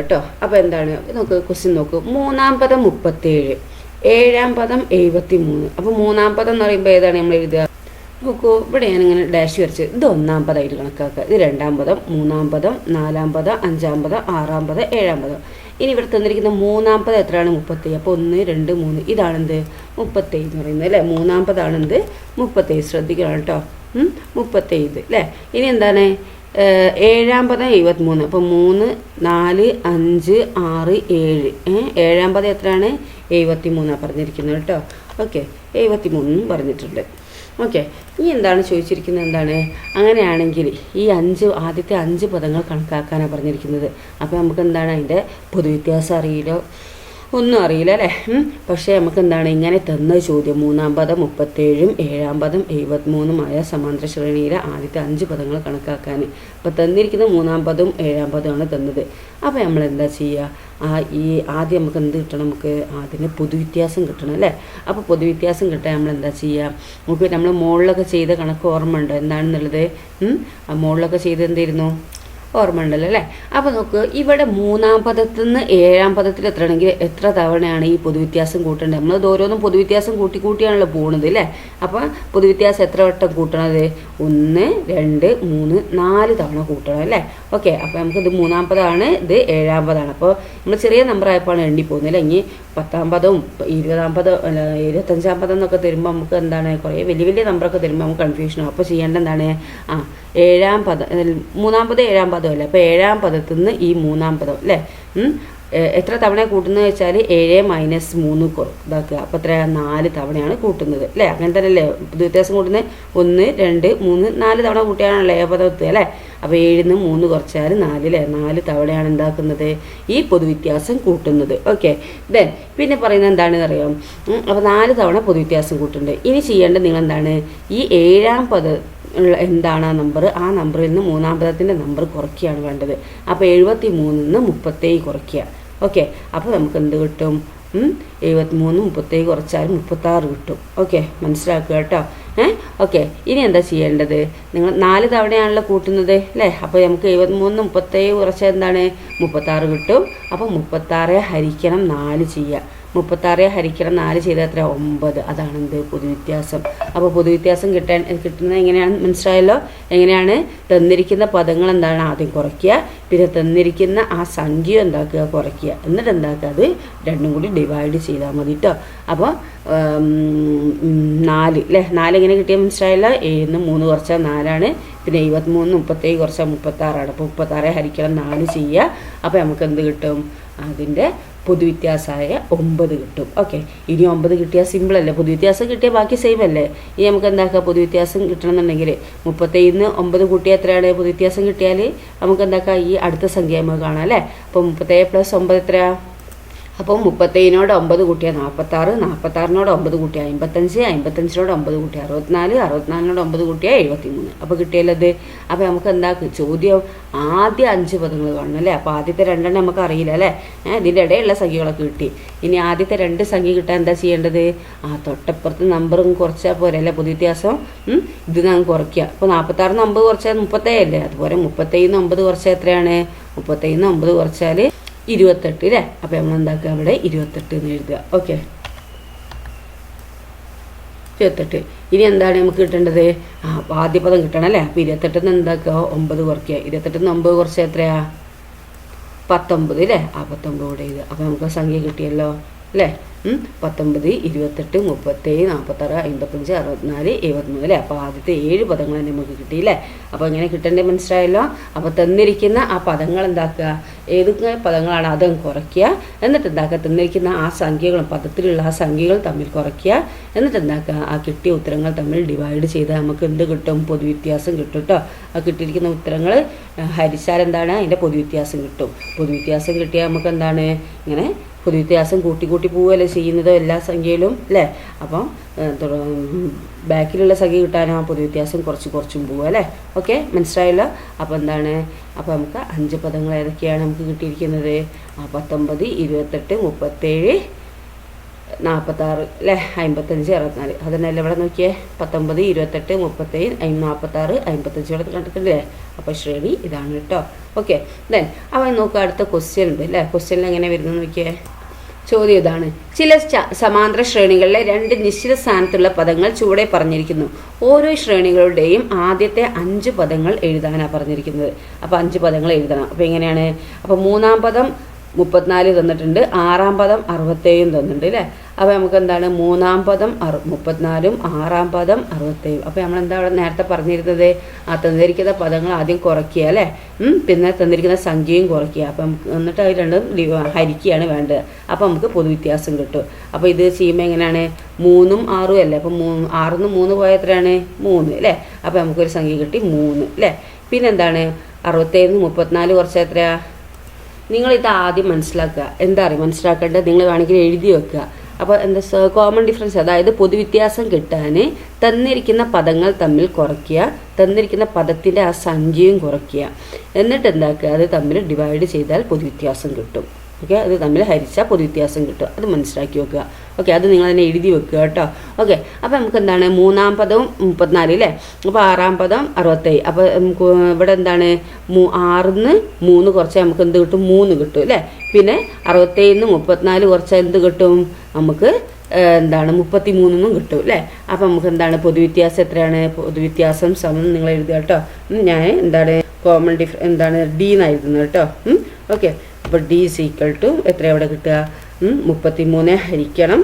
കേട്ടോ. അപ്പോൾ എന്താണ്? നമുക്ക് ക്വസ്റ്റ്യൻ നോക്കൂ. മൂന്നാം പദം മുപ്പത്തേഴ് ഏഴാം പദം എഴുപത്തി മൂന്ന് അപ്പോൾ മൂന്നാം പദം എന്ന് പറയുമ്പോൾ ഏതാണ് നമ്മൾ എഴുതുക? നോക്കൂ ഇവിടെ ഇങ്ങനെ ഡാഷ് വരച്ച് ഇത് ഒന്നാം പദമായിട്ട് കണക്കാക്കുക. ഇത് രണ്ടാം പദം മൂന്നാം പദം നാലാം പദം അഞ്ചാം പദം ആറാം പദം ഏഴാം പദം. ഇനി ഇവിടെ തന്നിരിക്കുന്ന മൂന്നാം പദം എത്രയാണ്? മുപ്പത്തേഴ് അപ്പോൾ ഒന്ന് രണ്ട് മൂന്ന്. ഇതാണെന്ത്? മുപ്പത്തേഴ് എന്ന് പറയുന്നത് അല്ലേ? മൂന്നാം പദമാണെന്ത് മുപ്പത്തേഴ് ശ്രദ്ധിക്കണം കേട്ടോ. മുപ്പത്തേഴ് അല്ലേ ഇനി എന്താണ്? ഏഴാം പദം എഴുപത്തിമൂന്ന്. അപ്പോൾ മൂന്ന് നാല് അഞ്ച് ആറ് ഏഴ്. ഏഴാം എത്രയാണ്? എഴുപത്തി മൂന്നാണ് പറഞ്ഞിരിക്കുന്നത് കേട്ടോ. ഓക്കെ എഴുപത്തി മൂന്നും പറഞ്ഞിട്ടുണ്ട്. ഓക്കെ ഇനി എന്താണ് ചോദിച്ചിരിക്കുന്നത് എന്താണ്? അങ്ങനെയാണെങ്കിൽ ഈ അഞ്ച് ആദ്യത്തെ അഞ്ച് പദങ്ങൾ കണക്കാക്കാനാണ് പറഞ്ഞിരിക്കുന്നത്. അപ്പോൾ നമുക്ക് എന്താണ് അതിന്റെ പൊതുവ്യത്യാസം അറിയില്ലോ. ഒന്നും അറിയില്ല അല്ലേ? പക്ഷേ നമുക്ക് എന്താണ് ഇങ്ങനെ തന്ന ചോദ്യം? മൂന്നാം പദം മുപ്പത്തേഴും ഏഴാം പദം എഴുപത്തിമൂന്നുമായ സമാന്തര ശ്രേണിയിലെ ആദ്യത്തെ അഞ്ച് പദങ്ങൾ കണക്കാക്കാൻ. അപ്പോൾ തന്നിരിക്കുന്ന മൂന്നാം പദവും ഏഴാം പദമാണ് തന്നത്. അപ്പോൾ നമ്മൾ എന്താ ചെയ്യുക ആ ഈ ആദ്യം നമുക്ക് എന്ത് കിട്ടണം നമുക്ക്? ആദ്യം പൊതുവ്യത്യാസം കിട്ടണം അല്ലേ? അപ്പോൾ പൊതുവ്യത്യാസം കിട്ടാൻ നമ്മൾ എന്താ ചെയ്യുക നമുക്ക് നമ്മൾ മുകളിലൊക്കെ ചെയ്ത കണക്ക് ഓർമ്മ ഉണ്ടോ എന്താണെന്നുള്ളത് മുകളിലൊക്കെ ചെയ്ത് എന്തായിരുന്നു ഓർമ്മ ഉണ്ടല്ലോ അല്ലേ അപ്പോൾ നോക്ക് ഇവിടെ മൂന്നാം പദത്തിൽ നിന്ന് ഏഴാം പദത്തിൽ എത്രയാണെങ്കിൽ എത്ര തവണയാണ് ഈ പൊതുവ്യത്യാസം കൂട്ടേണ്ടത്? നമ്മളത് ഓരോന്നും പൊതുവ്യത്യാസം കൂട്ടി കൂട്ടിയാണല്ലോ പോകുന്നത് അല്ലേ? അപ്പോൾ പൊതുവ്യത്യാസം എത്ര വട്ടം കൂട്ടണത്? ഒന്ന് രണ്ട് മൂന്ന് നാല് തവണ കൂട്ടണം അല്ലേ? ഓക്കെ അപ്പോൾ നമുക്കിത് മൂന്നാം പദമാണ് ഇത് ഏഴാമ്പതാണ്. അപ്പോൾ നമ്മൾ ചെറിയ നമ്പർ ആയപ്പോഴാണ് എണ്ണി പോകുന്നത് അല്ലെങ്കിൽ പത്താം പദവും ഇരുപതാം പദം ഇരുപത്തഞ്ചാം പദം എന്നൊക്കെ തരുമ്പോൾ നമുക്ക് എന്താണ് കുറേ വലിയ വലിയ നമ്പറൊക്കെ തരുമ്പോൾ നമുക്ക് കൺഫ്യൂഷൻ ആവും. അപ്പോൾ ചെയ്യേണ്ട എന്താണ് ആ ഏഴാം പദം മൂന്നാം പദം ഏഴാം അല്ലേ? അപ്പോൾ ഏഴാം പദത്തിൽ നിന്ന് ഈ മൂന്നാം പദം അല്ലേ എത്ര തവണ കൂട്ടുന്നത് വെച്ചാൽ ഏഴ് മൈനസ് മൂന്ന് ഇതാക്കുക. അപ്പോൾ എത്ര? നാല് തവണയാണ് കൂട്ടുന്നത്. അല്ലേ? അങ്ങനെ തന്നെ അല്ലേ വ്യത്യാസം കൂട്ടുന്നത് ഒന്ന് രണ്ട് മൂന്ന് നാല് തവണ കൂട്ടിയാണല്ലോ? എത്തുക അല്ലേ? അപ്പോൾ ഏഴിൽ നിന്ന് മൂന്ന് കുറച്ചാൽ നാല് അല്ലേ? നാല് തവണയാണ് എന്താക്കുന്നത്? ഈ പൊതുവ്യത്യാസം കൂട്ടുന്നത്. ഓക്കെ. ദെൻ പിന്നെ പറയുന്നത് എന്താണെന്ന് അറിയാം അപ്പോൾ നാല് തവണ പൊതുവ്യത്യാസം കൂട്ടുന്നുണ്ട്. ഇനി ചെയ്യേണ്ടത് നിങ്ങൾ എന്താണ് ഈ ഏഴാം പദ എന്താണ് ആ നമ്പർ ആ നമ്പറിൽ നിന്ന് മൂന്നാം പദത്തിന്റെ നമ്പർ കുറയ്ക്കുകയാണ് വേണ്ടത്. അപ്പോൾ എഴുപത്തി മൂന്നിൽ നിന്ന് മുപ്പത്തേഴ് കുറയ്ക്കുക. ഓക്കെ അപ്പോൾ നമുക്ക് എന്ത് കിട്ടും? എഴുപത്തി മൂന്ന് മുപ്പത്തേഴ് കുറച്ചാൽ മുപ്പത്താറ് കിട്ടും. ഓക്കെ മനസ്സിലാക്കുക കേട്ടോ. ഏഹ് ഓക്കെ ഇനി എന്താ ചെയ്യേണ്ടത്? നിങ്ങൾ നാല് തവണയാണല്ലോ കൂട്ടുന്നത് അല്ലേ? അപ്പോൾ നമുക്ക് എഴുപത്തി മൂന്ന് മുപ്പത്തേഴ് കുറച്ചാൽ എന്താണ്? മുപ്പത്താറ് കിട്ടും. അപ്പോൾ മുപ്പത്താറ് ഹരിക്കണം നാല് ചെയ്യുക മുപ്പത്താറ് ഹരിക്കണം നാല് ചെയ്താൽ എത്ര? ഒമ്പത്. അതാണ് എന്ത്? പൊതുവ്യത്യാസം. അപ്പോൾ പൊതുവ്യത്യാസം കിട്ടാൻ കിട്ടുന്നത് എങ്ങനെയാണ്? മനസ്സിലായല്ലോ? എങ്ങനെയാണ്? തന്നിരിക്കുന്ന പദങ്ങൾ എന്താണ് ആദ്യം കുറയ്ക്കുക പിന്നെ തന്നിരിക്കുന്ന ആ സംഖ്യ എന്താക്കുക? കുറയ്ക്കുക. എന്നിട്ട് എന്താക്കുക? അത് രണ്ടും കൂടി ഡിവൈഡ് ചെയ്താൽ മതി കേട്ടോ അപ്പോൾ നാല് അല്ലേ നാല് എങ്ങനെ കിട്ടിയാൽ മനസ്സിലായില്ല? ഏഴിന്ന് മൂന്ന് കുറച്ചാൽ നാലാണ്. പിന്നെ എഴുപത്തിമൂന്ന് മുപ്പത്തേഴ് കുറച്ചാൽ മുപ്പത്താറാണ്. അപ്പോൾ മുപ്പത്താറ് ഹരിക്കണം നാല് ചെയ്യുക. അപ്പോൾ നമുക്ക് എന്ത് കിട്ടും? അതിന്റെ പൊതുവ്യത്യാസമായ ഒമ്പത് കിട്ടും. ഓക്കെ ഇനി ഒമ്പത് കിട്ടിയാൽ സിമ്പിളല്ലേ പൊതുവ്യത്യാസം കിട്ടിയാൽ ബാക്കി സെയിം അല്ലേ? ഇനി നമുക്ക് എന്താക്കുക പൊതുവ്യത്യാസം കിട്ടണമെന്നുണ്ടെങ്കിൽ മുപ്പത്തൈന്ന് ഒമ്പത് കൂട്ടിയാൽ എത്രയാണ്? പൊതുവ്യത്യാസം കിട്ടിയാൽ നമുക്ക് എന്താക്കുക ഈ അടുത്ത സംഖ്യ നമുക്ക് കാണാം അല്ലേ? അപ്പോൾ മുപ്പത്തേഴ് പ്ലസ് ഒമ്പത് എത്രയാ? അപ്പോൾ മുപ്പത്തേഴിനോട് ഒമ്പത് കൂട്ടിയാൽ നാൽപ്പത്താറ് നാൽപ്പത്താറിനോട് ഒമ്പത് കൂട്ടിയാൽ അമ്പത്തഞ്ച് അമ്പത്തഞ്ചിനോട് ഒമ്പത് കൂട്ടിയാൽ അറുപത്തിനാല് അറുപത്തിനാലിനോട് ഒമ്പത് കൂട്ടിയാൽ എഴുപത്തി മൂന്ന് അപ്പോൾ കിട്ടിയല്ലത്? അപ്പോൾ നമുക്ക് എന്താ ചോദ്യം ആദ്യ അഞ്ച് പദങ്ങൾ കാണണം അല്ലേ? അപ്പോൾ ആദ്യത്തെ രണ്ടെണ്ണം നമുക്ക് അറിയില്ല അല്ലേ? ഇതിന്റെ ഇടയിലുള്ള സംഖ്യകളൊക്കെ കിട്ടി. ഇനി ആദ്യത്തെ രണ്ട് സംഖ്യ കിട്ടാൻ എന്താ ചെയ്യേണ്ടത്? ആ തൊട്ടപ്പുറത്ത് നമ്പറും കുറച്ചാൽ പോരെ അല്ലേ പുതിയ വ്യത്യാസം? ഇത് നാം കുറയ്ക്കുക അപ്പോൾ നാൽപ്പത്താറിന് അമ്പത് കുറച്ചാൽ മുപ്പത്തേഴല്ലേ അതുപോലെ മുപ്പത്തേന്ന് ഒമ്പത് കുറച്ചാൽ എത്രയാണ്? മുപ്പത്തേന്ന് ഒമ്പത് കുറച്ചാൽ ഇരുപത്തെട്ട് അല്ലേ അപ്പോൾ നമ്മൾ എന്താക്കുക? അവിടെ ഇരുപത്തെട്ട് എന്ന് എഴുതുക. ഓക്കെ ഇരുപത്തെട്ട്. ഇനി എന്താണ് നമുക്ക് കിട്ടേണ്ടത്? ആ ആദ്യ പദം കിട്ടണം അല്ലേ? അപ്പോൾ ഇരുപത്തെട്ടിൽ നിന്ന് എന്താക്കുക? ഒമ്പത് കുറയ്ക്കുക. ഇരുപത്തെട്ടിൽ നിന്ന് ഒമ്പത് കുറച്ച് എത്രയാ? പത്തൊമ്പത് അല്ലേ ആ പത്തൊമ്പത് കൂടെ എഴുതുക. അപ്പോൾ നമുക്ക് സംഖ്യ കിട്ടിയല്ലോ? അല്ലേ? പത്തൊമ്പത് ഇരുപത്തെട്ട് മുപ്പത്തേഴ് നാൽപ്പത്താറ് അമ്പത്തഞ്ച് അറുപത്തിനാല് എഴുപത്തിമൂന്ന് അല്ലേ? അപ്പോൾ ആദ്യത്തെ ഏഴ് പദങ്ങൾ തന്നെ നമുക്ക് കിട്ടിയില്ലേ അപ്പോൾ എങ്ങനെ കിട്ടേണ്ടത് മനസ്സിലായല്ലോ? അപ്പോൾ തന്നിരിക്കുന്ന ആ പദങ്ങൾ എന്താക്കുക? ഏതൊക്കെ പദങ്ങളാണ് അതും കുറയ്ക്കുക. എന്നിട്ട് എന്താക്കുക? തന്നിരിക്കുന്ന ആ സംഖ്യകളും പദത്തിലുള്ള ആ സംഖ്യകൾ തമ്മിൽ കുറയ്ക്കുക. എന്നിട്ട് എന്താക്കുക? ആ കിട്ടിയ ഉത്തരങ്ങൾ തമ്മിൽ ഡിവൈഡ് ചെയ്താൽ നമുക്ക് എന്ത് കിട്ടും? പൊതുവ്യത്യാസം കിട്ടും കേട്ടോ. ആ കിട്ടിയിരിക്കുന്ന ഉത്തരങ്ങൾ ഹരിച്ചാൽ എന്താണ്? അതിന്റെ പൊതുവ്യത്യാസം കിട്ടും. പൊതുവ്യത്യാസം കിട്ടിയാൽ നമുക്ക് എന്താണ്? ഇങ്ങനെ പൊതുവ്യത്യാസം കൂട്ടി കൂട്ടി പോവുകയല്ലേ ചെയ്യുന്നത് എല്ലാ സംഖ്യയിലും അല്ലേ? അപ്പം ബാക്കിലുള്ള സംഖ്യ കിട്ടാനും പൊതുവ്യത്യാസം കുറച്ച് കുറച്ചും പോവുക അല്ലേ? ഓക്കെ? മനസ്സിലായല്ലോ? അപ്പോൾ എന്താണ്? അപ്പോൾ നമുക്ക് അഞ്ച് പദങ്ങൾ ഏതൊക്കെയാണ് നമുക്ക് കിട്ടിയിരിക്കുന്നത്? പത്തൊമ്പത് ഇരുപത്തെട്ട് മുപ്പത്തേഴ് നാൽപ്പത്താറ് അല്ലേ അമ്പത്തഞ്ച് അറുപത്തിനാല്. അതിനല്ല ഇവിടെ നോക്കിയേ. പത്തൊമ്പത് ഇരുപത്തെട്ട് മുപ്പത്തേഴ് നാൽപ്പത്താറ് അമ്പത്തഞ്ച് ഇവിടെ കണ്ടിട്ടില്ലേ അപ്പോൾ ശ്രേണി ഇതാണ് കേട്ടോ. ഓക്കെ ദെൻ അവൻ നോക്കുക അടുത്ത ക്വസ്റ്റ്യൻ ഉണ്ട് അല്ലേ ക്വസ്റ്റ്യനിൽ എങ്ങനെ വരുന്നു നോക്കിയേ? ചോദ്യം ഇതാണ്. ചില സമാന്തര ശ്രേണികളിലെ രണ്ട് നിശ്ചിത സ്ഥാനത്തുള്ള പദങ്ങൾ ചുവടെ പറഞ്ഞിരിക്കുന്നു. ഓരോ ശ്രേണികളുടെയും ആദ്യത്തെ അഞ്ച് പദങ്ങൾ എഴുതാനാണ് പറഞ്ഞിരിക്കുന്നത്. അപ്പോൾ അഞ്ച് പദങ്ങൾ എഴുതണം. അപ്പോൾ എങ്ങനെയാണ്? അപ്പോൾ മൂന്നാം പദം മുപ്പത്തിനാല് തന്നിട്ടുണ്ട് ആറാം പദം അറുപത്തേഴും തന്നിട്ടുണ്ട് അല്ലേ അപ്പോൾ നമുക്ക് എന്താണ് മൂന്നാം പദം അറു മുപ്പത്തിനാലും ആറാം പദം അറുപത്തേഴും. അപ്പോൾ നമ്മൾ എന്താ അവിടെ നേരത്തെ പറഞ്ഞിരുന്നത്? ആ തന്നിരിക്കുന്ന പദങ്ങൾ ആദ്യം കുറയ്ക്കുക അല്ലേ? പിന്നെ തന്നിരിക്കുന്ന സംഖ്യയും കുറയ്ക്കുക. അപ്പം നമുക്ക് എന്നിട്ട് അത് രണ്ടും ഹരിക്കുകയാണ് വേണ്ടത്. അപ്പോൾ നമുക്ക് പൊതുവ്യത്യാസം കിട്ടും. അപ്പോൾ ഇത് ചെയ്യുമ്പോൾ എങ്ങനെയാണ്? മൂന്നും ആറും അല്ലേ? അപ്പോൾ മൂ ആറിന്ന് മൂന്ന് പോയ എത്രയാണ്? മൂന്ന് അല്ലേ? അപ്പോൾ നമുക്കൊരു സംഖ്യ കിട്ടി മൂന്ന് അല്ലേ? പിന്നെന്താണ്? അറുപത്തേഴ് മുപ്പത്തിനാല് കുറച്ച് എത്രയാണ് നിങ്ങൾ ആദ്യം മനസ്സിലാക്കുക. എന്താ അറിയാം? മനസ്സിലാക്കേണ്ടത് നിങ്ങൾ വേണമെങ്കിൽ എഴുതി വെക്കുക. അപ്പോൾ എന്താ കോമൺ ഡിഫറൻസ് അതായത് പൊതുവ്യത്യാസം കിട്ടാൻ തന്നിരിക്കുന്ന പദങ്ങൾ തമ്മിൽ കുറയ്ക്കുക തന്നിരിക്കുന്ന പദത്തിന്റെ ആ സംഖ്യയും കുറയ്ക്കുക. എന്നിട്ട് എന്താക്കുക? അത് തമ്മിൽ ഡിവൈഡ് ചെയ്താൽ പൊതുവ്യത്യാസം കിട്ടും. ഓക്കെ അത് തമ്മിൽ ഹരിച്ചാൽ പൊതുവ്യത്യാസം കിട്ടും അത് മനസ്സിലാക്കി വെക്കുക. ഓക്കെ അത് നിങ്ങൾ തന്നെ എഴുതി വെക്കുക കേട്ടോ. ഓക്കെ അപ്പോൾ നമുക്ക് എന്താണ്? മൂന്നാം പദവും മുപ്പത്തിനാല് അല്ലേ അപ്പോൾ ആറാം പദം അറുപത്തേഴ്. അപ്പോൾ നമുക്ക് ഇവിടെ എന്താണ്? മൂ ആറിന്ന് മൂന്ന് കുറച്ചാൽ നമുക്ക് എന്ത് കിട്ടും? മൂന്ന് കിട്ടും അല്ലേ പിന്നെ അറുപത്തേഴിന്ന് മുപ്പത്തിനാല് കുറച്ചാൽ എന്ത് കിട്ടും? നമുക്ക് എന്താണ്? മുപ്പത്തി മൂന്നിന്നും കിട്ടും അല്ലേ അപ്പം നമുക്ക് എന്താണ്? പൊതുവ്യത്യാസം എത്രയാണ്? പൊതുവ്യത്യാസം സമം നിങ്ങൾ എഴുതുക കേട്ടോ. ഞാൻ എന്താണ്? കോമൺ ഡിഫ എന്താണ്? ഡി എന്ന് എഴുതുന്നത് കേട്ടോ. ഓക്കെ അപ്പോൾ ഡി ഈസ് ഈക്വൽ ടു എത്ര അവിടെ കിട്ടുക? മുപ്പത്തി മൂന്ന് ഹരിക്കണം.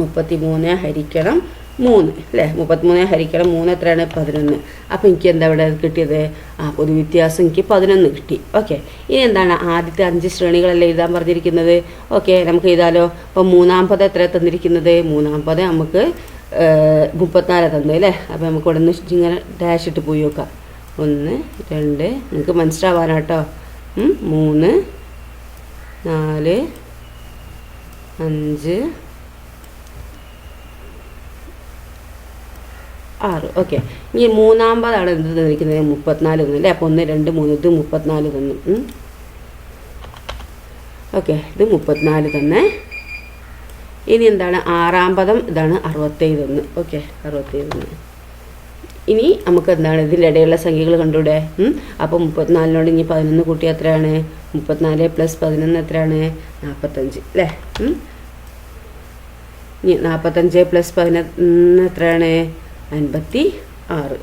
മുപ്പത്തി മൂന്ന് ഹരിക്കണം മൂന്ന് അല്ലേ? മുപ്പത്തിമൂന്ന് ഹരിക്കണം മൂന്ന് എത്രയാണ്? പതിനൊന്ന്. അപ്പോൾ എനിക്ക് എന്താ ഇവിടെ കിട്ടിയത്? ആ പൊതുവ്യത്യാസം എനിക്ക് പതിനൊന്ന് കിട്ടി. ഓക്കെ. ഇനി എന്താണ് ആദ്യത്തെ അഞ്ച് ശ്രേണികളല്ലേ എഴുതാൻ പറഞ്ഞിരിക്കുന്നത്? ഓക്കെ നമുക്ക് എഴുതാലോ. അപ്പോൾ മൂന്നാം പദം എത്ര തന്നിരിക്കുന്നത്? മൂന്നാം പദം നമുക്ക് മുപ്പത്തിനാല് തന്നു അല്ലേ? അപ്പോൾ നമുക്ക് ഇവിടെ നിന്ന് ഇങ്ങനെ ഡാഷ് ഇട്ട് പോയി നോക്കാം. ഒന്ന് രണ്ട് നിങ്ങൾക്ക് മനസ്സിലാവാനാട്ടോ. മൂന്ന് നാല് അഞ്ച് ആറ്. ഓക്കെ. ഇനി മൂന്നാം പദമാണ് എന്ത് തന്നിരിക്കുന്നത് മുപ്പത്തിനാല് തന്നു അല്ലേ? അപ്പോൾ ഒന്ന് രണ്ട് മൂന്ന് ഇത് മുപ്പത്തിനാല് തന്നു ഓക്കെ. ഇത് മുപ്പത്തിനാല് തന്നെ. ഇനി എന്താണ്? ആറാം പദം ഇതാണ് അറുപത്തേഴ് തന്നു ഓക്കെ. അറുപത്തേഴ് തന്നു ഇനി നമുക്ക് എന്താണ് ഇതിന്റെ ഇടയിലുള്ള സംഖ്യകൾ കണ്ടൂടെ? അപ്പോൾ മുപ്പത്തിനാലിനോട് ഇനി പതിനൊന്ന് കൂട്ടി എത്രയാണ്? മുപ്പത്തിനാല് പ്ലസ് പതിനൊന്ന് എത്രയാണ്? നാൽപ്പത്തഞ്ച് അല്ലേ ഇനി നാൽപ്പത്തഞ്ച് പ്ലസ് പതിനൊന്ന് എത്രയാണ്? അൻപത്തി ആറ്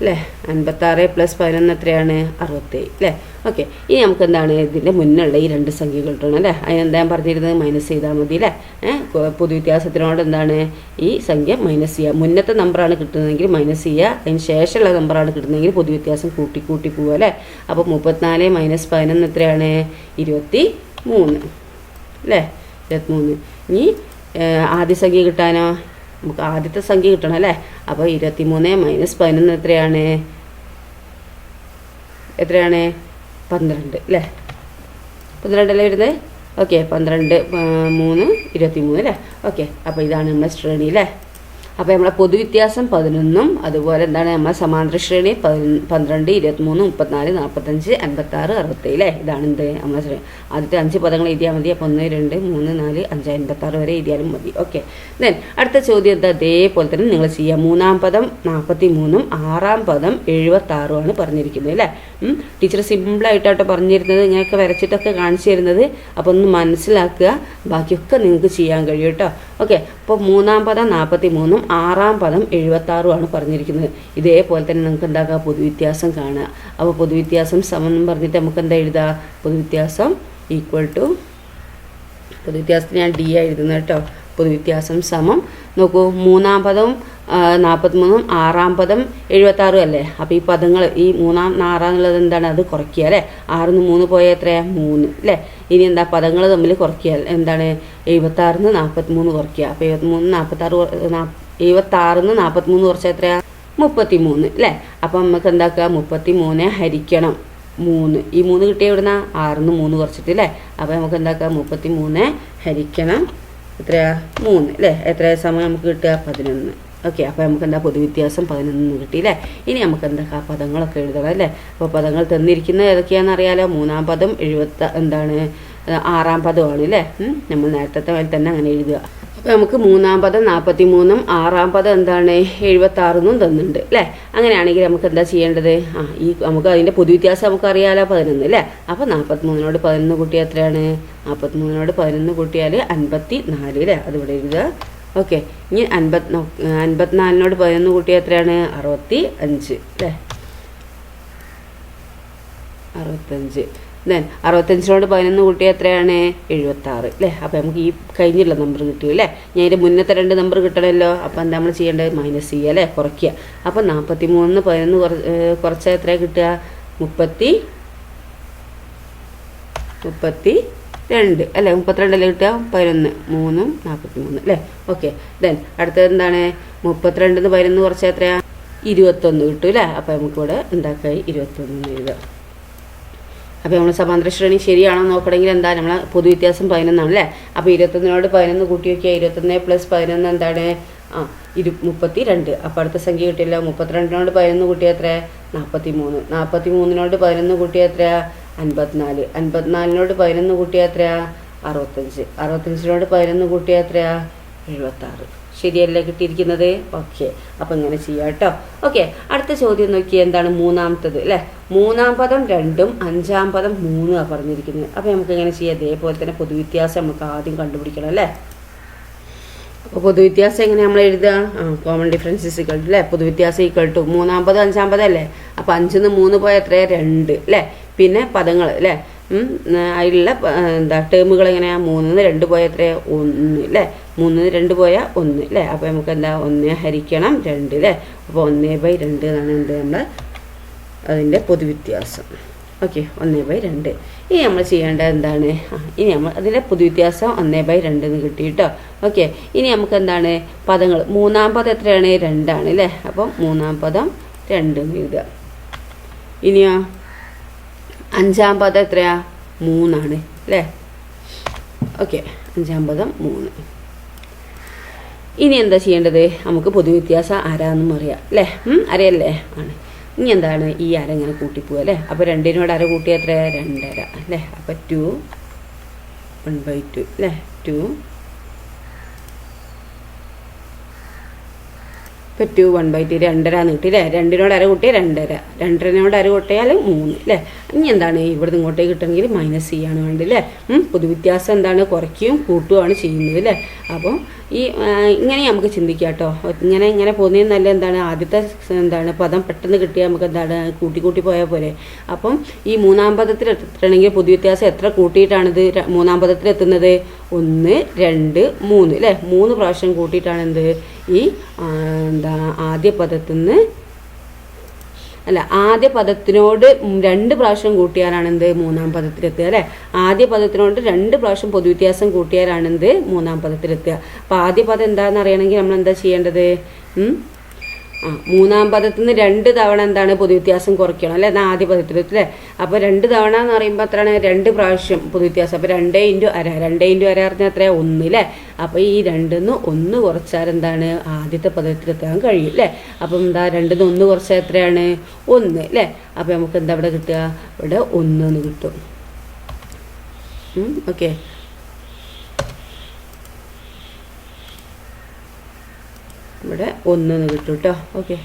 അല്ലേ അൻപത്താറ് പ്ലസ് പതിനൊന്ന് എത്രയാണ്? അറുപത്തേഴ് അല്ലേ ഓക്കെ ഇനി നമുക്ക് എന്താണ് ഇതിന്റെ മുന്നുള്ള ഈ രണ്ട് സംഖ്യകൾ കിട്ടണം അല്ലേ അതിനെന്താ ഞാൻ പറഞ്ഞിരുന്നത്? മൈനസ് ചെയ്താൽ മതി അല്ലേ ഏഹ് പൊതുവ്യത്യാസത്തിനോട് എന്താണ് ഈ സംഖ്യ മൈനസ് ചെയ്യുക. മുന്നത്തെ നമ്പറാണ് കിട്ടുന്നതെങ്കിൽ മൈനസ് ചെയ്യുക. അതിന് ശേഷമുള്ള നമ്പറാണ് കിട്ടുന്നതെങ്കിൽ പൊതുവ്യത്യാസം കൂട്ടി കൂട്ടി പോവുക അല്ലേ അപ്പോൾ മുപ്പത്തിനാല് മൈനസ് പതിനൊന്ന് എത്രയാണ്? ഇരുപത്തി മൂന്ന് അല്ലേ ഇരുപത്തിമൂന്ന്. ഇനി ആദ്യ സംഖ്യ കിട്ടാനോ? നമുക്ക് ആദ്യത്തെ സംഖ്യ കിട്ടണം അല്ലേ അപ്പോൾ ഇരുപത്തി മൂന്ന് മൈനസ് പതിനൊന്ന് എത്രയാണ്? എത്രയാണ്? പന്ത്രണ്ട് അല്ലേ പന്ത്രണ്ടല്ലേ വരുന്നത് ഓക്കെ പന്ത്രണ്ട് മൂന്ന് ഇരുപത്തി മൂന്ന് അല്ലേ ഓക്കെ അപ്പോൾ ഇതാണ് നമ്മുടെ ശ്രേണി അല്ലേ അപ്പോൾ നമ്മളെ പൊതുവ്യത്യാസം പതിനൊന്നും അതുപോലെ എന്താണ് നമ്മളെ സമാന്തര ശ്രേണി പതി പന്ത്രണ്ട് ഇരുപത്തിമൂന്ന് മുപ്പത്തിനാല് നാൽപ്പത്തഞ്ച് അൻപത്താറ് അറുപത്തേഴ് അല്ലേ? ഇതാണ് എന്ത്? നമ്മളെ ശ്രേണി ആദ്യത്തെ അഞ്ച് പദങ്ങൾ എഴുതിയാൽ മതി. അപ്പോൾ ഒന്ന് രണ്ട് മൂന്ന് നാല് അഞ്ച് അൻപത്താറ് വരെ എഴുതിയാലും മതി. ഓക്കെ. ദെൻ അടുത്ത ചോദ്യം എന്താ? അതേപോലെ തന്നെ നിങ്ങൾ ചെയ്യുക മൂന്നാം പദം നാൽപ്പത്തി മൂന്നും ആറാം പദം എഴുപത്താറുമാണ് പറഞ്ഞിരിക്കുന്നത് അല്ലേ? ടീച്ചർ സിമ്പിളായിട്ടാട്ടോ പറഞ്ഞിരുന്നത്. ഞങ്ങൾക്ക് വരച്ചിട്ടൊക്കെ കാണിച്ചു തരുന്നത്. അപ്പോൾ ഒന്ന് മനസ്സിലാക്കുക. ബാക്കിയൊക്കെ നിങ്ങൾക്ക് ചെയ്യാൻ കഴിയും കേട്ടോ. ഓക്കെ. അപ്പോൾ മൂന്നാം പദം നാൽപ്പത്തി മൂന്നും ആറാം പദം എഴുപത്താറുമാണ് പറഞ്ഞിരിക്കുന്നത്. ഇതേപോലെ തന്നെ നമുക്ക് എന്താക്കുക പൊതുവ്യത്യാസം കാണുക. അപ്പോൾ പൊതുവ്യത്യാസം സമം പറഞ്ഞിട്ട് നമുക്ക് എന്താ എഴുതുക പൊതുവ്യത്യാസം ഈക്വൽ ടു പൊതുവ്യത്യാസത്തിന് ഞാൻ ഡി എഴുതുന്നത് കേട്ടോ. പൊതുവ്യത്യാസം സമം. നോക്കൂ മൂന്നാം പദവും നാൽപ്പത്തിമൂന്നും ആറാം പദം എഴുപത്താറും അല്ലേ? അപ്പോൾ ഈ പദങ്ങൾ ഈ മൂന്നാം ആറാം എന്നുള്ളത് എന്താണ്? അത് കുറയ്ക്കുക അല്ലേ? ആറിന്ന് മൂന്ന് പോയ എത്രയാ? മൂന്ന് അല്ലേ? ഇനി എന്താ? പദങ്ങൾ തമ്മിൽ കുറയ്ക്കുക. എന്താണ്? എഴുപത്താറിന്ന് നാൽപ്പത്തിമൂന്ന് കുറയ്ക്കുക. അപ്പോൾ എഴുപത്തിമൂന്ന് നാൽപ്പത്താറ് എഴുപത്താറിന്ന് നാൽപ്പത്തിമൂന്ന് കുറച്ച് എത്രയാണ് മുപ്പത്തി മൂന്ന് അല്ലേ അപ്പം നമുക്ക് എന്താക്കുക മുപ്പത്തി മൂന്ന് ഹരിക്കണം. മൂന്ന്. ഈ മൂന്ന് കിട്ടിയ എവിടുന്ന? ആറിന്ന് മൂന്ന് കുറച്ചിട്ട് അല്ലേ അപ്പോൾ നമുക്ക് എന്താക്കുക മുപ്പത്തി മൂന്ന് ഹരിക്കണം. എത്രയാ? മൂന്ന് അല്ലേ എത്ര സമയം നമുക്ക് കിട്ടുക? പതിനൊന്ന്. ഓക്കെ അപ്പോൾ നമുക്ക് എന്താ? പൊതുവ്യത്യാസം പതിനൊന്ന് കിട്ടി അല്ലേ ഇനി നമുക്ക് എന്താ പദങ്ങളൊക്കെ എഴുതണം അല്ലേ അപ്പോൾ പദങ്ങൾ തന്നിരിക്കുന്നത് ഏതൊക്കെയാണെന്ന് അറിയാലോ? മൂന്നാം പദം എഴുപത്ത എന്താണ്? ആറാം പദമാണ് അല്ലേ നമ്മൾ നേരത്തെ തന്നെ അങ്ങനെ എഴുതുക. അപ്പോൾ നമുക്ക് മൂന്നാം പദം നാൽപ്പത്തി മൂന്നും ആറാം പദം എന്താണ്? എഴുപത്തി ആറെന്നും തന്നിട്ടുണ്ട് അല്ലേ? അങ്ങനെയാണെങ്കിൽ നമുക്ക് എന്താ ചെയ്യേണ്ടത്? ആ ഈ നമുക്ക് അതിന്റെ പൊതുവ്യത്യാസം നമുക്ക് അറിയാലോ പതിനൊന്ന് അല്ലേ? അപ്പോൾ നാൽപ്പത്തി മൂന്നിനോട് പതിനൊന്ന് കൂട്ടിയാൽ എത്രയാണ്? നാൽപ്പത്തി മൂന്നിനോട് പതിനൊന്ന് കൂട്ടിയാൽ അൻപത്തി നാല് അല്ലേ? അതിവിടെ എഴുതുക. ഓക്കെ. ഇനി അൻപത് അൻപത്തിനാലിനോട് പതിനൊന്ന് കൂട്ടിയാൽ എത്രയാണ്? അറുപത്തി അഞ്ച് അല്ലേ? അറുപത്തഞ്ച് ദെൻ അറുപത്തഞ്ചിനോട് പതിനൊന്ന് കൂട്ടിയാൽ എത്രയാണ്? എഴുപത്താറ് അല്ലേ അപ്പോൾ നമുക്ക് ഈ കഴിഞ്ഞുള്ള നമ്പർ കിട്ടും അല്ലേ ഞാൻ ഇതിന്റെ മുന്നത്തെ രണ്ട് നമ്പർ കിട്ടണമല്ലോ അപ്പോൾ എന്താ നമ്മൾ ചെയ്യേണ്ടത്? മൈനസ് ചെയ്യുക അല്ലേ കുറയ്ക്കുക. അപ്പോൾ നാൽപ്പത്തി മൂന്ന് പതിനൊന്ന് കുറ കുറച്ചാൽ എത്ര കിട്ടുക? മുപ്പത്തി മുപ്പത്തി രണ്ട് അല്ലേ? മുപ്പത്തിരണ്ടല്ലേ കിട്ടുക? പതിനൊന്ന് മൂന്നും നാൽപ്പത്തി മൂന്ന് അല്ലേ ഓക്കെ. ദെൻ അടുത്തത് എന്താണ്? മുപ്പത്തിരണ്ടിന് പതിനൊന്ന് കുറച്ച് എത്രയാണ് ഇരുപത്തൊന്ന് കിട്ടും അല്ലേ അപ്പോൾ നമുക്കിവിടെ എന്താക്കായി? ഇരുപത്തൊന്ന് എഴുതുക. അപ്പോൾ നമ്മൾ സമാന്തര ശ്രേണി ശരിയാണോ നോക്കണമെങ്കിൽ എന്താ നമ്മൾ പൊതുവ്യത്യാസം പതിനൊന്നാണ് അല്ലേ അപ്പോൾ ഇരുപത്തൊന്നിനോട് പതിനൊന്ന് കൂട്ടി നോക്കിയാൽ ഇരുപത്തൊന്ന് പ്ലസ് പതിനൊന്ന് എന്താണ്? ആ ഇരു മുപ്പത്തി രണ്ട് അപ്പോൾ അടുത്ത സംഖ്യ കിട്ടില്ല മുപ്പത്തിരണ്ടിനോട് പതിനൊന്ന് കൂട്ടിയാൽ എത്ര നാൽപ്പത്തി മൂന്ന് നാൽപ്പത്തി മൂന്നിനോട് പതിനൊന്ന് കൂട്ടിയാൽ എത്ര അൻപത്തിനാല്. അൻപത്തിനാലിനോട് പതിനൊന്ന് കൂട്ടിയാൽ എത്ര അറുപത്തഞ്ച്. അറുപത്തഞ്ചിനോട് പതിനൊന്ന് കൂട്ടിയാൽ എത്ര എഴുപത്താറ്. ശരിയല്ലേ കിട്ടിയിരിക്കുന്നത്? ഓക്കെ അപ്പം ഇങ്ങനെ ചെയ്യാം കേട്ടോ. ഓക്കെ അടുത്ത ചോദ്യം നോക്കിയാൽ എന്താണ് മൂന്നാമത്തത്? അല്ലേ? മൂന്നാം പദം രണ്ടും അഞ്ചാം പദം മൂന്നും പറഞ്ഞിരിക്കുന്നത്. അപ്പം നമുക്ക് എങ്ങനെ ചെയ്യാം. അതേപോലെ തന്നെ പൊതുവ്യത്യാസം നമുക്ക് ആദ്യം കണ്ടുപിടിക്കണം അല്ലേ? അപ്പോൾ പൊതുവ്യത്യാസം എങ്ങനെ നമ്മൾ എഴുതുക? ആ കോമൺ ഡിഫറൻസസ് ഇക്കൾ അല്ലേ? പൊതുവ്യത്യാസം ഇക്കൾ ടു മൂന്നാം പദം അഞ്ചാം പദം അല്ലേ? അപ്പോൾ അഞ്ചിൽ നിന്ന് മൂന്ന് പോയ എത്രയാണ് രണ്ട് അല്ലേ? പിന്നെ പദങ്ങൾ അല്ലേ? അതിലുള്ള എന്താ ടേമുകൾ എങ്ങനെയാണ് മൂന്നിന്ന് രണ്ട് പോയ എത്രയാ? ഒന്ന് അല്ലേ മൂന്നിന്ന് രണ്ട് പോയാൽ ഒന്ന് അല്ലേ അപ്പോൾ നമുക്ക് എന്താ ഒന്ന് ഹരിക്കണം രണ്ട് അല്ലേ അപ്പോൾ ഒന്ന് ബൈ രണ്ട് എന്നാണ് എന്ത് നമ്മൾ അതിന്റെ പൊതുവ്യത്യാസം. ഓക്കെ ഒന്ന് ബൈ രണ്ട്. ഇനി നമ്മൾ ചെയ്യേണ്ടത് എന്താണ്? ഇനി നമ്മൾ അതിന്റെ പൊതുവ്യത്യാസം ഒന്ന് ബൈ രണ്ട് എന്ന് കിട്ടി കേട്ടോ ഓക്കെ ഇനി നമുക്ക് എന്താണ്? പദങ്ങൾ മൂന്നാം പദം എത്രയാണ്? രണ്ടാണ് അല്ലേ അപ്പം മൂന്നാം പദം രണ്ട് എന്ന് എഴുതുക. ഇനിയോ? അഞ്ചാം പദം എത്രയാ? മൂന്നാണ് അല്ലേ? ഓക്കെ അഞ്ചാം പദം മൂന്ന്. ഇനി എന്താ ചെയ്യേണ്ടത്? നമുക്ക് പൊതുവ്യത്യാസം ആരാന്നും അറിയാം അല്ലേ? അറിയല്ലേ? ആണ്. ഇനി എന്താണ് ഈ അര ഇങ്ങനെ കൂട്ടിപ്പോവുക അല്ലേ? അപ്പോൾ രണ്ടിനോട് അര കൂട്ടിയ എത്ര രണ്ടര അല്ലേ? അപ്പോൾ ടു വൺ ബൈ ടു അല്ലേ? Two two one by two രണ്ടര അല്ലേ രണ്ടിനോട് അര കൂട്ടിയാൽ രണ്ടര. രണ്ടരനോട് അര കൂട്ടിയാൽ മൂന്ന് അല്ലേ ഇനി എന്താണ്? ഇവിടുന്ന് ഇങ്ങോട്ടേക്ക് കിട്ടണമെങ്കിൽ മൈനസ് ചെയ്യാണ് വേണ്ടത് അല്ലേ പൊതുവ്യത്യാസം എന്താണ്? കുറയ്ക്കുകയും കൂട്ടുകയാണ് ചെയ്യുന്നത് അല്ലേ അപ്പോൾ ഈ ഇങ്ങനെ നമുക്ക് ചിന്തിക്കാം കേട്ടോ ഇങ്ങനെ ഇങ്ങനെ പോകുന്നതിന് നല്ല എന്താണ് ആദ്യത്തെ എന്താണ് പദം പെട്ടെന്ന് കിട്ടിയാൽ നമുക്ക് എന്താണ് കൂട്ടി കൂട്ടി പോയാൽ പോലെ അപ്പം ഈ മൂന്നാം പദത്തിൽ എത്തണമെങ്കിൽ പൊതുവ്യത്യാസം എത്ര കൂട്ടിയിട്ടാണിത് മൂന്നാം പദത്തിൽ എത്തുന്നത്? ഒന്ന് രണ്ട് മൂന്ന്. അല്ലേ മൂന്ന് പ്രാവശ്യം കൂട്ടിയിട്ടാണ് എന്ത് ഈ എന്താ ആദ്യ പദത്തിൽ നിന്ന് അല്ല ആദ്യ പദത്തിനോട് രണ്ട് പ്രാവശ്യം കൂട്ടിയാലാണ് എന്ത് മൂന്നാം പദത്തിലെത്തുക അല്ലേ? ആദ്യ പദത്തിനോട് രണ്ട് പ്രാവശ്യം പൊതുവ്യത്യാസം കൂട്ടിയാലാണ് എന്ത് മൂന്നാം പദത്തിലെത്തുക. അപ്പോൾ ആദ്യ പദം എന്താണെന്ന് അറിയണമെങ്കിൽ നമ്മൾ എന്താ ചെയ്യേണ്ടത്? ആ മൂന്നാം പദത്തിൽ നിന്ന് രണ്ട് തവണ എന്താണ് പൊതുവ്യത്യാസം കുറയ്ക്കണം അല്ലേ? എന്നാൽ ആദ്യ പദത്തിൽ അല്ലേ? അപ്പോൾ രണ്ട് തവണ എന്ന് പറയുമ്പോൾ എത്രയാണ്? രണ്ട് പ്രാവശ്യം പൊതുവ്യത്യാസം. അപ്പോൾ രണ്ട് ഇന്റു അര രണ്ട് ഇന്റു അര പറഞ്ഞാൽ എത്രയാണ് ഒന്ന് അല്ലേ? അപ്പോൾ ഈ രണ്ടിന്ന് ഒന്ന് കുറച്ചാൽ എന്താണ്? ആദ്യത്തെ പദത്തിലെത്താൻ കഴിയും അല്ലേ? അപ്പം എന്താ രണ്ടിന്ന് ഒന്ന് കുറച്ചാൽ എത്രയാണ്? ഒന്ന് അല്ലേ? അപ്പോൾ നമുക്ക് എന്താ ഇവിടെ കിട്ടുക? ഇവിടെ ഒന്ന് കിട്ടും. ഓക്കെ. ഇവിടെ ഒന്ന് കിട്ടും കേട്ടോ ഓക്കെ.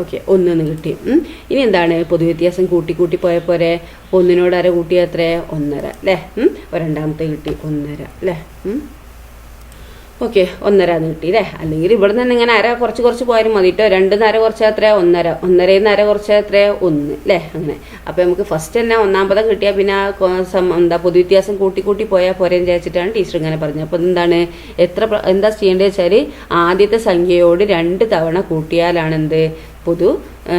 ഓക്കെ ഒന്നെന്ന് കിട്ടി. ഇനി എന്താണ് പൊതുവ്യത്യാസം കൂട്ടി കൂട്ടി പോയ പോരെ? ഒന്നിനോട് അര കൂട്ടിയ എത്ര? ഒന്നര അല്ലേ. രണ്ടാമത്തെ കിട്ടി ഒന്നര അല്ലേ. ഓക്കെ ഒന്നര എന്ന് കിട്ടി അല്ലേ അല്ലെങ്കിൽ ഇവിടെ നിന്ന് ഇങ്ങനെ അര കുറച്ച് കുറച്ച് പോയാലും മതി കേട്ടോ രണ്ട് നര കുറച്ച് എത്ര ഒന്നര. ഒന്നരയിൽ നര അര കുറച്ചാൽ എത്ര ഒന്ന് അല്ലേ അങ്ങനെ. അപ്പോൾ നമുക്ക് ഫസ്റ്റ് തന്നെ ഒന്നാം പദം കിട്ടിയാൽ പിന്നെ എന്താ പൊതുവ്യത്യാസം കൂട്ടി കൂട്ടി പോയാൽ പോരെന്ന് വിചാരിച്ചിട്ടാണ് ടീച്ചർ ഇങ്ങനെ പറഞ്ഞത്. അപ്പോൾ എന്താണ്? എത്ര എന്താ ചെയ്യേണ്ടത് വെച്ചാൽ ആദ്യത്തെ സംഖ്യയോട് രണ്ട് തവണ കൂട്ടിയാലാണ് എന്ത്? പൊതു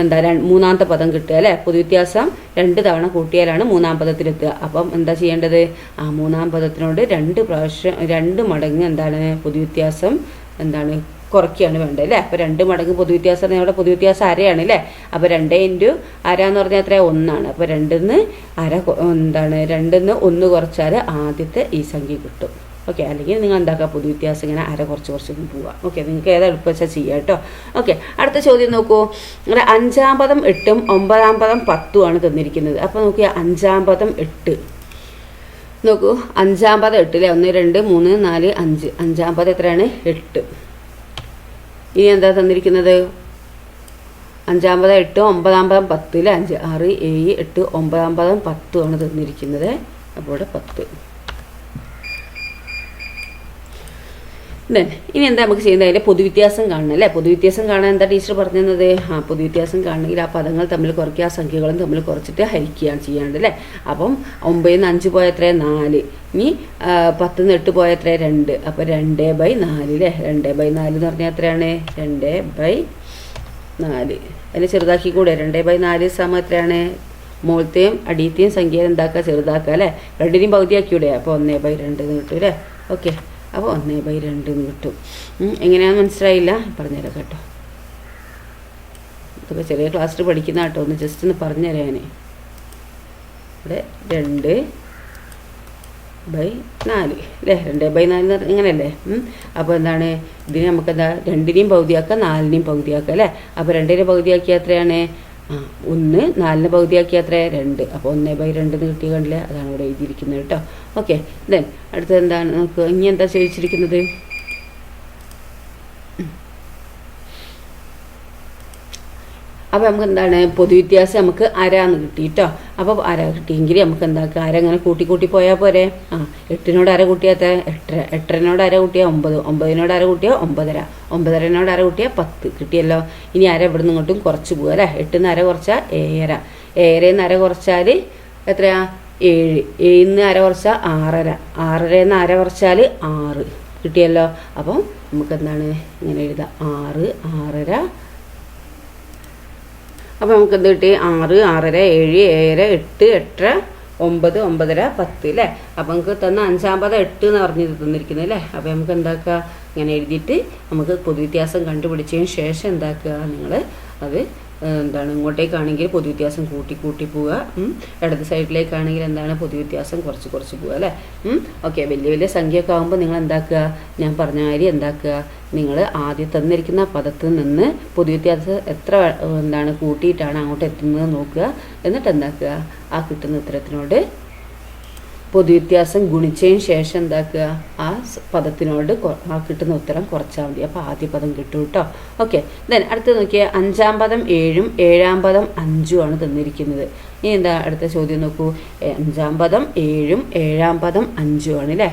എന്താ മൂന്നാമത്തെ പദം കിട്ടുക അല്ലേ? പൊതുവ്യത്യാസം രണ്ട് തവണ കൂട്ടിയാലാണ് മൂന്നാം പദത്തിലെത്തുക. അപ്പം എന്താ ചെയ്യേണ്ടത്? ആ മൂന്നാം പദത്തിനോട് രണ്ട് പ്രാവശ്യം രണ്ട് മടങ്ങ് എന്താണ് പൊതുവ്യത്യാസം എന്താണ് കുറയ്ക്കുകയാണ് വേണ്ടത് അല്ലേ? അപ്പോൾ രണ്ട് മടങ്ങ് പൊതുവ്യത്യാസം നമ്മുടെ പൊതുവ്യത്യാസം അരയാണ് അല്ലേ? അപ്പോൾ രണ്ട് ഇന്റു അര എന്ന് പറഞ്ഞാൽ എത്ര ഒന്നാണ്. അപ്പോൾ നിന്ന് അര എന്താണ് രണ്ടിൽ നിന്ന് ഒന്ന് കുറച്ചാൽ ആദ്യത്തെ ഈ സംഖ്യ കിട്ടും. ഓക്കെ അല്ലെങ്കിൽ നിങ്ങൾ എന്താക്കുക പൊതുവ്യത്യാസം ഇങ്ങനെ അര കുറച്ച് കുറച്ച് പോവുക ഓക്കെ നിങ്ങൾക്ക് ഏതാ എളുപ്പം വെച്ചാൽ ചെയ്യുക കേട്ടോ ഓക്കെ അടുത്ത ചോദ്യം നോക്കൂ. നിങ്ങളുടെ അഞ്ചാം പദം എട്ടും ഒമ്പതാം പദം പത്തുമാണ് തന്നിരിക്കുന്നത്. അപ്പോൾ നോക്കിയാൽ അഞ്ചാം പദം എട്ട്. നോക്കൂ അഞ്ചാം പദം എട്ടിലെ ഒന്ന് രണ്ട് മൂന്ന് നാല് അഞ്ച്. അഞ്ചാം പദം എത്രയാണ്? എട്ട്. ഇനി എന്താ തന്നിരിക്കുന്നത്? അഞ്ചാം പദം എട്ട് ഒമ്പതാം പദം പത്തിൽ അഞ്ച് ആറ് ഏഴ് എട്ട് ഒമ്പതാം പദം പത്തുമാണ് തന്നിരിക്കുന്നത്. അപ്പോൾ ഇവിടെ പത്ത്. Then, ഇനി എന്താ നമുക്ക് ചെയ്യുന്നത്? അതിന്റെ പൊതുവ്യത്യാസം കാണണം അല്ലേ? പൊതുവ്യത്യാസം കാണാൻ എന്താ ടീച്ചർ പറഞ്ഞത്? ആ പൊതുവ്യത്യാസം കാണണമെങ്കിൽ ആ പദങ്ങൾ തമ്മിൽ കുറയ്ക്കുക ആ സംഖ്യകളും തമ്മിൽ കുറച്ചിട്ട് ഹരിക്കുകയാണ് ചെയ്യേണ്ടത് അല്ലേ? അപ്പം ഒമ്പതിൽ നിന്ന് അഞ്ച് പോയ എത്ര നാല്. ഇനി പത്ത് നിന്ന് എട്ട് പോയ എത്ര രണ്ട്. അപ്പോൾ രണ്ട് ബൈ നാല് അല്ലേ? രണ്ട് ബൈ നാല് എന്ന് പറഞ്ഞാൽ എത്രയാണ്? രണ്ട് ബൈ നാല്. അതിനെ ചെറുതാക്കി കൂടെ. രണ്ട് ബൈ നാല് സമ എത്രയാണ്? മുകളത്തെയും അടിയത്തെയും സംഖ്യ എന്താക്കുക? ചെറുതാക്കുക അല്ലേ? രണ്ടിനെയും പകുതിയാക്കിയൂടെ അപ്പോൾ ഒന്നേ ബൈ രണ്ട് എന്ന് കിട്ടും അല്ലേ? ഓക്കെ. അപ്പോൾ ഒന്നേ ബൈ രണ്ട് എന്ന് കിട്ടും എങ്ങനെയാണെന്ന് മനസ്സിലായില്ല. പറഞ്ഞുതരാം കേട്ടോ. ഇതൊക്കെ ചെറിയ ക്ലാസ്സിൽ പഠിക്കുന്ന കേട്ടോ. ഒന്ന് ജസ്റ്റ് ഒന്ന് പറഞ്ഞുതരാം ഇവിടെ രണ്ട് ബൈ നാല്. അല്ലേ രണ്ട് ബൈ നാല് ഇങ്ങനെയല്ലേ? അപ്പോൾ എന്താണ്? ഇതിനെ നമുക്ക് എന്താ രണ്ടിനെയും പകുതിയാക്കാം നാലിനെയും പകുതിയാക്കാം അല്ലേ അപ്പോൾ രണ്ടിനെ പകുതിയാക്കിയാൽ എത്രയാണ്? ഒന്ന് നാലിന് പകുതിയാക്കി അത്രേ രണ്ട്. അപ്പോൾ ഒന്നേ ബൈ രണ്ട് കിട്ടിയ കണ്ടില്ലേ? അതാണ് ഇവിടെ എഴുതിയിരിക്കുന്നത് കേട്ടോ. ഓക്കെ ദെൻ അടുത്തത് എന്താണ്? നമുക്ക് ഇനി എന്താ ചോദിച്ചിരിക്കുന്നത് അപ്പോൾ നമുക്ക് എന്താണ് പൊതുവ്യത്യാസം നമുക്ക് അരാന്ന് കിട്ടി കേട്ടോ അപ്പോൾ അര കിട്ടിയെങ്കിൽ നമുക്ക് എന്താക്കുക അര അങ്ങനെ കൂട്ടി കൂട്ടി പോയാൽ പോരെ. ആ എട്ടിനോട് അര കൂട്ടിയാത്ത? എട്ടര എട്ടരനോട് അര കൂട്ടിയാൽ ഒമ്പത് ഒമ്പതിനോട് അര കൂട്ടിയാൽ ഒമ്പതര ഒമ്പതരനോട് അര കൂട്ടിയാൽ പത്ത് കിട്ടിയല്ലോ. ഇനി അര ഇവിടെ നിന്ന് ഇങ്ങോട്ടും കുറച്ച് പോകുക അല്ലേ? എട്ടിന്ന് അര കുറച്ചാൽ ഏഴര. ഏഴരന്ന് അര കുറച്ചാൽ എത്രയാ? ഏഴ്. ഏഴിന്ന് അര കുറച്ചാൽ ആറര. ആറരന്ന് അര കുറച്ചാൽ ആറ് കിട്ടിയല്ലോ. അപ്പം നമുക്ക് എന്താണ് ഇങ്ങനെ എഴുതാം. ആറ് ആറര അപ്പോൾ നമുക്ക് എന്ത് കിട്ടി? ആറ് ആറര ഏഴ് ഏഴര എട്ട് എട്ടര ഒമ്പത് ഒമ്പതര പത്ത് അല്ലേ അപ്പോൾ നമുക്ക് തന്ന അഞ്ചാമ്പത് എട്ട് എന്ന് പറഞ്ഞ് തന്നിരിക്കുന്നത് അല്ലേ അപ്പോൾ നമുക്ക് എന്താക്കുക ഇങ്ങനെ എഴുതിയിട്ട് നമുക്ക് പൊതുവ്യത്യാസം കണ്ടുപിടിച്ചതിന് ശേഷം എന്താക്കുക നിങ്ങൾ അത് എന്താണ് ഇങ്ങോട്ടേക്കാണെങ്കിൽ പൊതുവ്യത്യാസം കൂട്ടി കൂട്ടി പോവുക. ഇടത് സൈഡിലേക്കാണെങ്കിൽ എന്താണ് പൊതുവ്യത്യാസം കുറച്ച് കുറച്ച് പോവുക അല്ലേ? ഓക്കെ വലിയ വലിയ സംഖ്യയൊക്കെ ആകുമ്പോൾ നിങ്ങൾ എന്താക്കുക? ഞാൻ പറഞ്ഞ കാര്യം എന്താക്കുക? നിങ്ങൾ ആദ്യം തന്നിരിക്കുന്ന പദത്തിൽ നിന്ന് പൊതുവ്യത്യാസം എത്ര എന്താണ് കൂട്ടിയിട്ടാണ് അങ്ങോട്ട് എത്തുന്നത് നോക്കുക. എന്നിട്ട് എന്താക്കുക? ആ കിട്ടുന്ന ഉത്തരത്തിനോട് പൊതുവ്യത്യാസം ഗുണിച്ചതിന് ശേഷം എന്താക്കുക? ആ പദത്തിനോട് ആ കിട്ടുന്ന ഉത്തരം കുറച്ചാൽ മതി. അപ്പോൾ ആദ്യ പദം കിട്ടും കേട്ടോ ഓക്കെ. ദെൻ അടുത്ത് നോക്കിയാൽ അഞ്ചാം പദം ഏഴും ഏഴാം പദം അഞ്ചും ആണ് തന്നിരിക്കുന്നത്. ഇനി എന്താ അടുത്ത ചോദ്യം നോക്കൂ? അഞ്ചാം പദം ഏഴും ഏഴാം പദം അഞ്ചും ആണ് അല്ലേ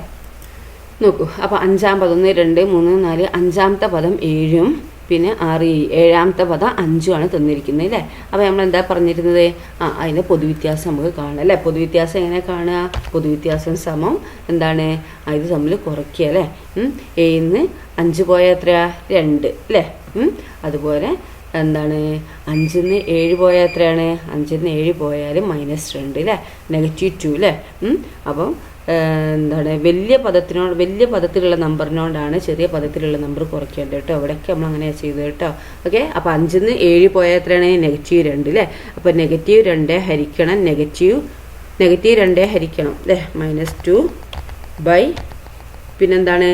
നോക്കൂ. അപ്പോൾ അഞ്ചാം പദം ഒന്ന് രണ്ട് മൂന്ന് നാല് അഞ്ചാമത്തെ പദം ഏഴും പിന്നെ ആറ് ഏഴ് ഏഴാമത്തെ പദം അഞ്ചുമാണ് തന്നിരിക്കുന്നത് അല്ലേ? അപ്പോൾ നമ്മൾ എന്താ പറഞ്ഞിരുന്നത്? ആ അതിന്റെ പൊതുവ്യത്യാസം നമുക്ക് കാണാം അല്ലേ? പൊതുവ്യത്യാസം എങ്ങനെ കാണുക? പൊതുവ്യത്യാസം സമം എന്താണ്? ഇത് തമ്മിൽ കുറയ്ക്കുക അല്ലേ? ഉം. നിന്ന് അഞ്ച് പോയ എത്രയാ? രണ്ട് അല്ലേ? അതുപോലെ എന്താണ്? അഞ്ചിൽ നിന്ന് ഏഴ് പോയാൽ എത്രയാണ്? അഞ്ചിൽ നിന്ന് ഏഴ് പോയാൽ മൈനസ് രണ്ട് അല്ലേ? നെഗറ്റീവ് ടു അല്ലേ. അപ്പം എന്താണ് വലിയ പദത്തിനോട് വലിയ പദത്തിലുള്ള നമ്പറിനോടാണ് ചെറിയ പദത്തിലുള്ള നമ്പർ കുറയ്ക്കേണ്ടത് കേട്ടോ. അവിടെയൊക്കെ നമ്മൾ അങ്ങനെ ചെയ്തത് കേട്ടോ. ഓക്കെ? അപ്പോൾ നിന്ന് ഏഴ് പോയാൽ എത്രയാണ്? നെഗറ്റീവ് രണ്ട് അല്ലേ? അപ്പോൾ നെഗറ്റീവ് രണ്ട് ഹരിക്കണം നെഗറ്റീവ് നെഗറ്റീവ് രണ്ട് ഹരിക്കണം അല്ലേ? മൈനസ് ടു ബൈ പിന്നെന്താണ്?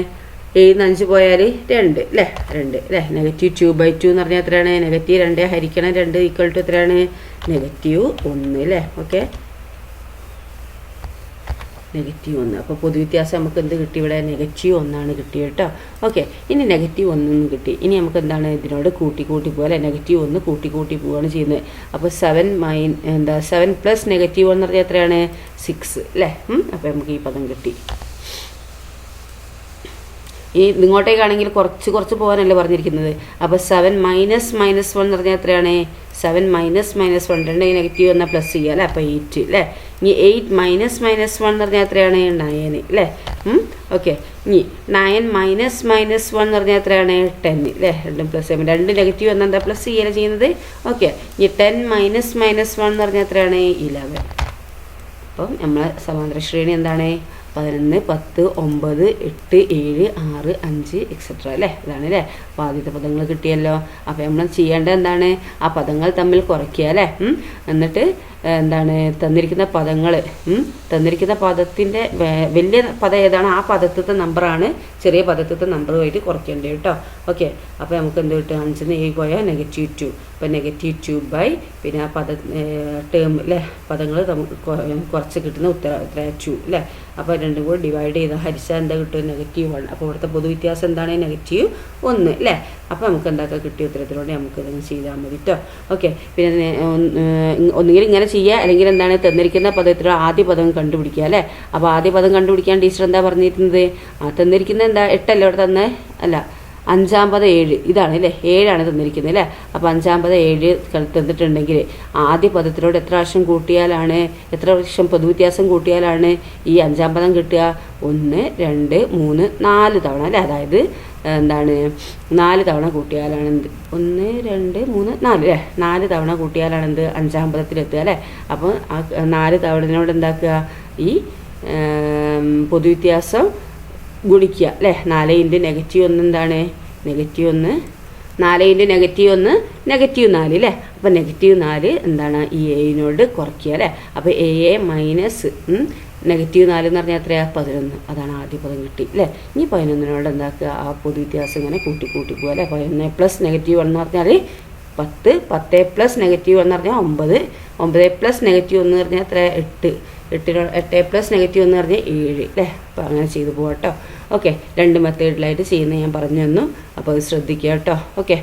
ഏഴ് അഞ്ച് പോയാൽ രണ്ട് അല്ലേ? രണ്ട് അല്ലേ? നെഗറ്റീവ് ടു ബൈ ടു എന്ന് പറഞ്ഞാൽ എത്രയാണ്? നെഗറ്റീവ് രണ്ട് ഹരിക്കണം രണ്ട് ഈക്വൽ ടു എത്രയാണ്? നെഗറ്റീവ് ഒന്ന് അല്ലേ? ഓക്കെ? നെഗറ്റീവ് ഒന്ന്. അപ്പോൾ പൊതുവ്യത്യാസം നമുക്ക് എന്ത് കിട്ടി? ഇവിടെ നെഗറ്റീവ് ഒന്നാണ് കിട്ടിയത് കേട്ടോ. ഓക്കെ ഇനി നെഗറ്റീവ് ഒന്നും കിട്ടി. ഇനി നമുക്ക് എന്താണ് ഇതിനോട് കൂട്ടി കൂട്ടി പോലെ നെഗറ്റീവ് ഒന്ന് കൂട്ടി കൂട്ടി പോവുകയാണ് ചെയ്യുന്നത്. അപ്പോൾ സെവൻ മൈൻ എന്താ സെവൻ പ്ലസ് നെഗറ്റീവ് എന്ന് പറഞ്ഞാൽ എത്രയാണ്? സിക്സ് അല്ലേ? അപ്പോൾ നമുക്ക് ഈ പദം കിട്ടി. ഇനി ഇങ്ങോട്ടേക്കാണെങ്കിൽ കുറച്ച് കുറച്ച് പോകാനല്ലേ പറഞ്ഞിരിക്കുന്നത്. അപ്പോൾ സെവൻ മൈനസ് മൈനസ് വൺ എന്ന് പറഞ്ഞാൽ എത്രയാണ്? സെവൻ മൈനസ് മൈനസ് വൺ രണ്ട് നെഗറ്റീവ് എന്നാൽ പ്ലസ് ചെയ്യുക അല്ലേ? അപ്പോൾ എയ്റ്റ് അല്ലേ ഇനി എയ്റ്റ് മൈനസ് മൈനസ് വൺ എന്ന് പറഞ്ഞാൽ എത്രയാണ്? നയൻ അല്ലേ ഓക്കെ ഇനി നയൻ മൈനസ് മൈനസ് വൺ എന്ന് പറഞ്ഞാൽ എത്രയാണ്? ടെൻ അല്ലേ രണ്ടും പ്ലസ് ചെയ്യുമ്പോൾ രണ്ട് നെഗറ്റീവ് എന്നാൽ എന്താ പ്ലസ് ചെയ്യുക ചെയ്യുന്നത്? ഓക്കെ ഇനി ടെൻ മൈനസ് മൈനസ് വൺ എന്ന് പറഞ്ഞാൽ എത്രയാണ്? ഇലവൻ അപ്പം നമ്മളെ സമാന്തര ശ്രേണി എന്താണ്? പതിനൊന്ന് പത്ത് ഒമ്പത് എട്ട് ഏഴ് ആറ് അഞ്ച് എക്സെട്ര അല്ലേ? ഇതാണ് അല്ലേ? അപ്പോൾ ആദ്യത്തെ പദങ്ങൾ കിട്ടിയല്ലോ. അപ്പോൾ നമ്മൾ ചെയ്യേണ്ടത് എന്താണ്? ആ പദങ്ങൾ തമ്മിൽ കുറയ്ക്കുക അല്ലേ? എന്നിട്ട് എന്താണ് തന്നിരിക്കുന്ന പദങ്ങൾ തന്നിരിക്കുന്ന പദത്തിന്റെ വലിയ പദം ഏതാണ്? ആ പദത്തിലത്തെ നമ്പറാണ് ചെറിയ പദത്തിലത്തെ നമ്പറുമായിട്ട് കുറയ്ക്കേണ്ടത് കേട്ടോ ഓക്കെ അപ്പോൾ നമുക്ക് എന്ത് കിട്ടും? അഞ്ചിന് എ പോയാൽ നെഗറ്റീവ് ടു അപ്പോൾ നെഗറ്റീവ് ടു ബൈ പിന്നെ ആ പദ ടേം അല്ലേ പദങ്ങൾ നമുക്ക് കുറച്ച് കിട്ടുന്ന ഉത്തര ഉത്തര ടു അല്ലേ അപ്പോൾ രണ്ടും കൂടി ഡിവൈഡ് ചെയ്ത് ഹരിച്ചാൽ എന്താ കിട്ടും നെഗറ്റീവ് വൺ അപ്പോൾ ഇവിടുത്തെ പൊതുവ്യത്യാസം എന്താണ്? നെഗറ്റീവ് ഒന്ന് അല്ലേ അപ്പോൾ നമുക്ക് എന്താക്കുക കിട്ടിയ ഉത്തരത്തിലൂടെ നമുക്ക് ഇതൊന്ന് ചെയ്താൽ മതി കേട്ടോ ഓക്കെ പിന്നെ ഒന്നുകിൽ ഇങ്ങനെ ചെയ്യുക അല്ലെങ്കിൽ എന്താണ് തന്നിരിക്കുന്ന പദത്തിലുള്ള ആദ്യ പദം കണ്ടുപിടിക്കുക അല്ലേ? അപ്പോൾ ആദ്യ പദം കണ്ടുപിടിക്കാൻ ടീച്ചർ എന്താ പറഞ്ഞിരുന്നത്? ആ തന്നിരിക്കുന്നത് എന്താ എട്ടല്ലേ ഇവിടെ തന്നെ? അല്ല അഞ്ചാം പദം ഏഴ് ഇതാണ് അല്ലേ? ഏഴാണ് തന്നിരിക്കുന്നത് അല്ലേ? അപ്പോൾ അഞ്ചാം പദം ഏഴ് തന്നിട്ടുണ്ടെങ്കിൽ ആദ്യ പദത്തിലോട് എത്ര പ്രാവശ്യം കൂട്ടിയാലാണ് എത്ര പ്രാവശ്യം പൊതുവ്യത്യാസം കൂട്ടിയാലാണ് ഈ അഞ്ചാം പദം കിട്ടുക? ഒന്ന് രണ്ട് മൂന്ന് നാല് തവണ അല്ലേ? അതായത് എന്താണ് നാല് തവണ കൂട്ടിയാലാണ് എന്ത്? ഒന്ന് രണ്ട് മൂന്ന് നാല് അല്ലേ? നാല് തവണ കൂട്ടിയാലാണ് എന്ത്? അഞ്ചാം പദത്തിലെത്തുക അല്ലേ? അപ്പോൾ ആ നാല് തവണയോട് എന്താക്കുക? ഈ പൊതുവ്യത്യാസം ഗുണിക്കുക അല്ലേ? നാല് ഇന്റു നെഗറ്റീവ് ഒന്ന് എന്താണ്? നെഗറ്റീവ് ഒന്ന് നാല് ഇന്റു നെഗറ്റീവ് ഒന്ന് നെഗറ്റീവ് നാല് അല്ലേ? അപ്പോൾ നെഗറ്റീവ് നാല് എന്താണ്? ഈ എയിനോട് കുറയ്ക്കുക അല്ലേ? അപ്പോൾ എ എ മൈനസ് നെഗറ്റീവ് നാല് എന്ന് പറഞ്ഞാൽ എത്രയാ? പതിനൊന്ന്. അതാണ് ആദ്യ പദം കിട്ടി അല്ലേ ഇനി പതിനൊന്നിനോട് എന്താക്കുക? ആ പൊതു വ്യത്യാസം ഇങ്ങനെ കൂട്ടി കൂട്ടി പോകുക അല്ലേ പതിനൊന്ന് പ്ലസ് നെഗറ്റീവ് എന്ന് പറഞ്ഞാൽ പത്ത് പത്ത് പ്ലസ് നെഗറ്റീവ് എന്ന് പറഞ്ഞാൽ ഒമ്പത് ഒമ്പത് പ്ലസ് നെഗറ്റീവ് എന്ന് പറഞ്ഞാൽ എത്ര? എട്ട്. എട്ടിനോ എട്ട് പ്ലസ് നെഗറ്റീവ് എന്ന് പറഞ്ഞാൽ ഏഴ് അല്ലേ അപ്പോൾ അങ്ങനെ ചെയ്തു പോകാം കേട്ടോ ഓക്കെ രണ്ട് മെത്തേഡിലായിട്ട് ചെയ്യുന്നത് ഞാൻ പറഞ്ഞു തന്നു. അപ്പോൾ അത് ശ്രദ്ധിക്കുക കേട്ടോ ഓക്കെ.